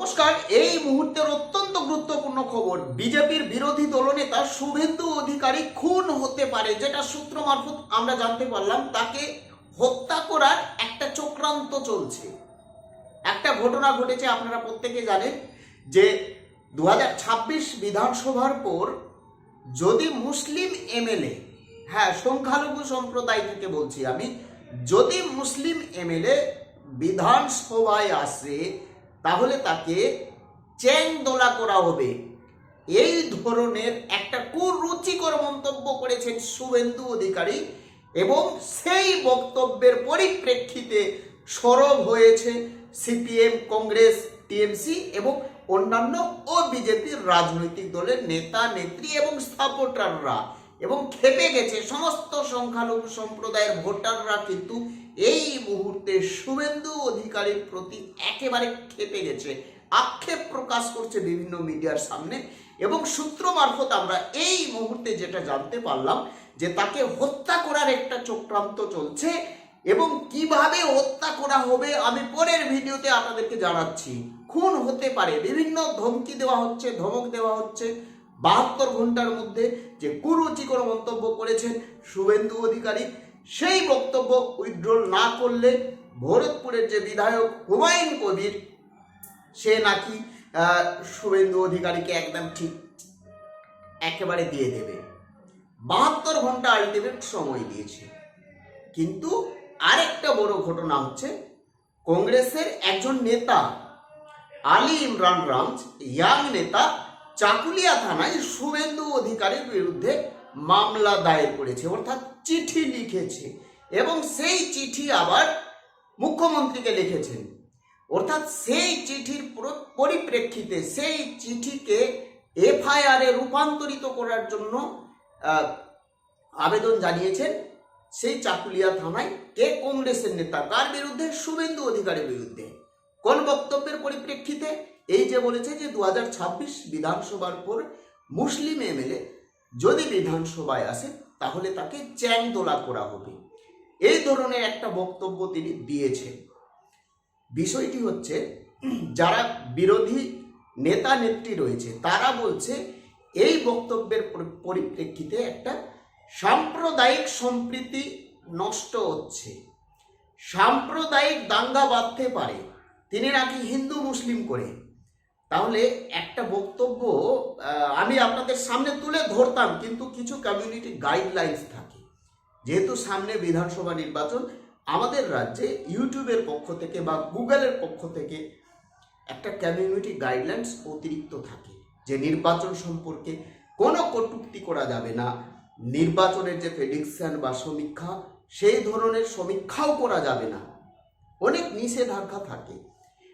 নমস্কার, এই মুহূর্তের অত্যন্ত গুরুত্বপূর্ণ খবর, বিজেপির বিরোধী দলনেতা শুভেন্দু অধিকারী খুন হতে পারে, যেটা সূত্র মারফত আমরা জানতে পারলাম, তাকে হত্যা করার একটা চক্রান্ত চলছে। একটা ঘটনা ঘটেছে, আপনারা প্রত্যেকে জানেন, যে দু বিধানসভার পর যদি মুসলিম এমএলএ হ্যাঁ সংখ্যালঘু সম্প্রদায় থেকে বলছি আমি, যদি মুসলিম এমএলএ বিধানসভায় আসে তাহলে তাকে চ্যাং দোলা করা হবে। এই ধরনের একটা কুরুচিকর মন্তব্য করেছেন শুভেন্দু অধিকারী এবং সেই বক্তব্যের পরিপ্রেক্ষিতে সরব হয়েছে সিপিএম, কংগ্রেস, টিএমসি এবং অন্যান্য ও বিজেপির রাজনৈতিক দলের নেতা, নেত্রী এবং সাপোর্টাররা। এবং খেপে গেছে সমস্ত সংখ্যালঘু সম্প্রদায়ের ভোটাররা কিন্তু এই মুহূর্তে শুভেন্দু অধিকারীর প্রতি একেবারে খেপে গেছে। আক্ষেপ প্রকাশ করছে বিভিন্ন মিডিয়ার সামনে এবং সূত্র মারফত আমরা এই মুহূর্তে যেটা জানতে পারলাম যে তাকে হত্যা করার একটা চক্রান্ত চলছে এবং কীভাবে হত্যা করা হবে আমি পরের ভিডিওতে আপনাদেরকে জানাচ্ছি। খুন হতে পারে, বিভিন্ন ধমকি দেওয়া হচ্ছে, ধমক দেওয়া হচ্ছে। বাহাত্তর ঘণ্টার মধ্যে যে কুরুচিকর মন্তব্য করেছেন শুভেন্দু অধিকারী, সেই বক্তব্য উইথড্রল না করলে ভরতপুরের যে বিধায়ক হুমায়ুন কবির, সে নাকি শুভেন্দু অধিকারীকে একদম ঠিক একেবারে দিয়ে দেবে। বাহাত্তর ঘণ্টা আলটিমেট সময় দিয়েছে। কিন্তু আরেকটা বড় ঘটনা হচ্ছে, কংগ্রেসের একজন নেতা, আলী ইমরান রামজ, ইয়াং নেতা চাকুলিয়া থানায় শুভেন্দু অধিকারীর বিরুদ্ধে মামলা দায়ের করেছে, অর্থাৎ চিঠি লিখেছে এবং সেই চিঠি আবার মুখ্যমন্ত্রীকে লিখেছেন। অর্থাৎ সেই চিঠির পুরো- পরিপ্রেক্ষিতে সেই চিঠিকে এফআইআর রূপান্তরিত করার জন্য আবেদন জানিয়েছেন সেই চাকুলিয়া থানায় কে কংগ্রেসের নেতা, কার বিরুদ্ধে? শুভেন্দু অধিকারের বিরুদ্ধে। কোন বক্তব্যের পরিপ্রেক্ষিতে? এই যে বলেছে যে দু হাজার ছাব্বিশ বিধানসভার পর মুসলিম এমএলএ যদি বিধানসভায় আসে তাহলে তাকে চ্যাং দোলা করা হবে। এই ধরনের একটা বক্তব্য তিনি দিয়েছেন। বিষয়টি হচ্ছে, যারা বিরোধী নেতা নেত্রী রয়েছে, তারা বলছে, এই বক্তব্যের পরিপ্রেক্ষিতে একটা সাম্প্রদায়িক সম্প্রীতি নষ্ট হচ্ছে। সাম্প্রদায়িক দাঙ্গা বাঁধতে পারে। তিনি নাকি হিন্দু মুসলিম করে। তাহলে একটা বক্তব্য আমি আপনাদের সামনে তুলে ধরতাম, কিন্তু কিছু কমিউনিটি গাইডলাইন্স থাকে। যেহেতু সামনে বিধানসভা নির্বাচন, আমাদের রাজ্যে ইউটিউবের পক্ষ থেকে বা গুগলের পক্ষ থেকে একটা কমিউনিটি গাইডলাইন্স অতিরিক্ত থাকে, যে নির্বাচন সম্পর্কে কোনো কটুক্তি করা যাবে না। নির্বাচনের যে প্রেডিকশন বা সমীক্ষা, সেই ধরনের সমীক্ষাও করা যাবে না। অনেক নিষেধাজ্ঞা থাকে।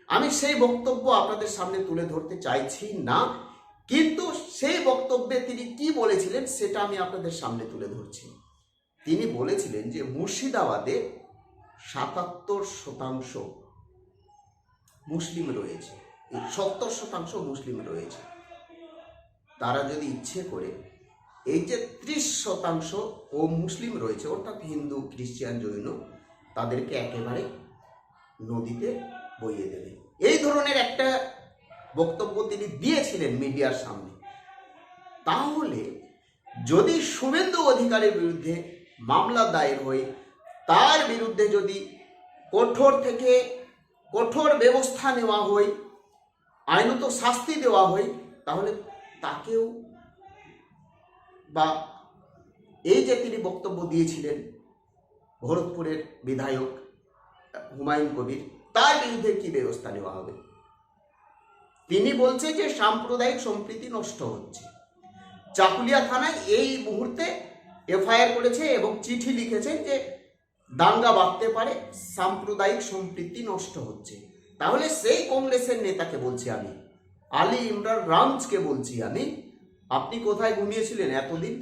আমি সেই বক্তব্য আপনাদের সামনে তুলে ধরতে চাইছি না, কিন্তু সেই বক্তব্যে তিনি কি বলেছিলেন সেটা আমি আপনাদের সামনে তুলে ধরছি। তিনি বলেছিলেন যে মুর্শিদাবাদে সাতাত্তর শতাংশ মুসলিম রয়েছে। সত্তর শতাংশ মুসলিম রয়েছে। তারা যদি ইচ্ছে করে এই যে ত্রিশ শতাংশ ও মুসলিম রয়েছে, অর্থাৎ হিন্দু, খ্রিস্টান, জৈন, তাদেরকে একেবারে নদীতে বইয়ে দেবে এই ধরনের একটা বক্তব্য তিনি দিয়েছিলেন মিডিয়ার সামনে। তাহলে যদি শুভেন্দু অধিকারের বিরুদ্ধে মামলা দায়ের হয়ে, তার বিরুদ্ধে যদি কঠোর থেকে কঠোর ব্যবস্থা নেওয়া হয়, আইনত শাস্তি দেওয়া হয়, তাহলে তাকেও বা এই যে তিনি বক্তব্য দিয়েছিলেন, ভরতপুরের বিধায়ক হুমায়ুন কবির তার বিরুদ্ধে কি ব্যবস্থা নেওয়া হবে? তিনি বলছে যে সাম্প্রদায়িক সম্প্রীতি নষ্ট হচ্ছে। চাকুলিয়া থানায় এই মুহূর্তে এফআইআর করেছে এবং চিঠি লিখেছেন যে দাঙ্গা বাঁধতে পারে, সাম্প্রদায়িক সম্প্রীতি নষ্ট হচ্ছে। তাহলে সেই কংগ্রেসের নেতাকে বলছি আমি, আলী ইমরান রামজকে বলছি আমি, আপনি কোথায় ঘুমিয়েছিলেন এতদিন?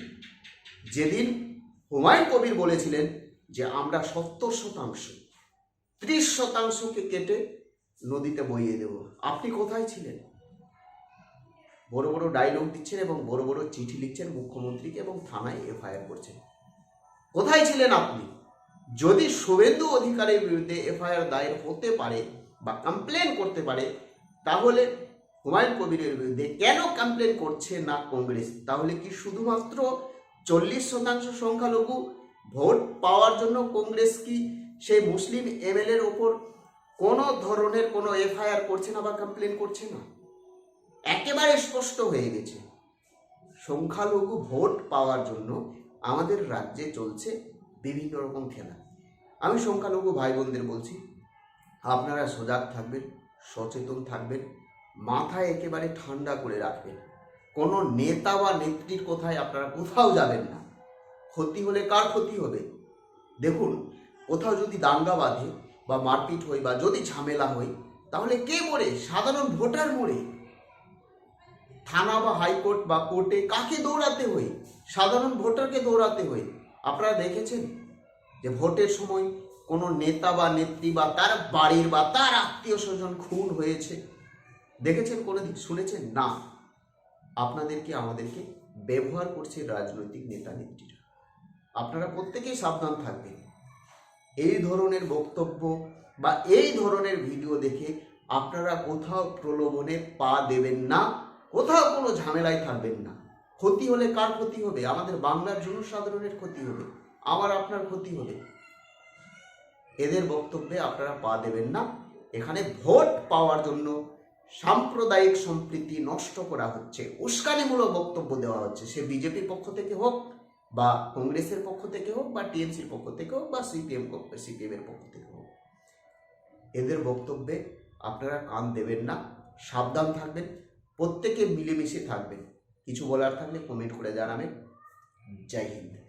যেদিন হুমায়ুন কবির বলেছিলেন যে আমরা সত্তর শতাংশ ত্রিশ শতাংশকে কেটে নদীতে বইয়ে দেব। আপনি কোথায় ছিলেন? বড় বড় ডায়লগ দিচ্ছেন এবং বড় বড় চিঠি লিখছেন মুখ্যমন্ত্রীকে এবং থানায় এফআইআর করছেন। কোথায় ছিলেন আপনি? যদি শুভেন্দু অধিকারের বিরুদ্ধে এফআইআর দায়ের হতে পারে বা কমপ্লেন করতে পারে, তাহলে হুমায়ুন কবিরের বিরুদ্ধে কেন কমপ্লেন করছে না কংগ্রেস? তাহলে কি শুধুমাত্র চল্লিশ শতাংশ সংখ্যালঘু ভোট পাওয়ার জন্য কংগ্রেস কি সেই মুসলিম এমএলএর ওপর কোনো ধরনের কোনো এফআইআর করছে না বা কমপ্লেন করছে না? একেবারে স্পষ্ট হয়ে গেছে। সংখ্যালঘু ভোট পাওয়ার জন্য আমাদের রাজ্যে চলছে বিভিন্ন রকম খেলা। আমি সংখ্যালঘু ভাই বোনদের বলছি, আপনারা সজাগ থাকবেন, সচেতন থাকবেন মাথায় একেবারে ঠান্ডা করে রাখবেন। কোনো নেতা বা নেত্রীর কোথায় আপনারা কোথাও যাবেন না। ক্ষতি হলে কার ক্ষতি হবে? দেখুন কোথাও যদি দাঙ্গা বাঁধে বা মারপিট হয় বা যদি ঝামেলা হয়, তাহলে কে মরে? সাধারণ ভোটার মরে। থানা বা হাইকোর্ট বা কোর্টে কাকে দৌড়াতে হয়? সাধারণ ভোটারকে দৌড়াতে হয়। আপনারা দেখেছেন যে ভোটের সময় কোনো নেতা বা নেত্রী বা তার বাড়ির বা তার আত্মীয় স্বজন খুন হয়েছে। দেখেছেন কোনো দিন শুনেছেন? না। আপনাদেরকে, আমাদেরকে ব্যবহার করছে রাজনৈতিক নেতা নেত্রীরা আপনারা প্রত্যেকেই সাবধান থাকবেন। এই ধরনের বক্তব্য বা এই ধরনের ভিডিও দেখে আপনারা কোথাও প্রলোভনে পা দেবেন না, কোথাও কোনো ঝামেলায় থাকবেন না। ক্ষতি হলে কার ক্ষতি হবে? আমাদের বাংলার জনসাধারণের ক্ষতি হবে আমার আপনার ক্ষতি হবে। এদের বক্তব্যে আপনারা পা দেবেন না। এখানে ভোট পাওয়ার জন্য সাম্প্রদায়িক সম্প্রীতি নষ্ট করা হচ্ছে। উস্কানিমূলক বক্তব্য দেওয়া হচ্ছে। সে বিজেপির পক্ষ থেকে হোক বা কংগ্রেসের পক্ষ থেকে হোক বা টিএমসির পক্ষ থেকে হোক বা সিপিএম সিপিএম এর পক্ষ থেকে হোক। এদের বক্তব্যে আপনারা কান দেবেন না, সাবধান থাকবেন, প্রত্যেকে মিলেমিশে থাকবেন। কিছু বলার থাকলে কমেন্ট করে জানাবেন। জয় হিন্দ।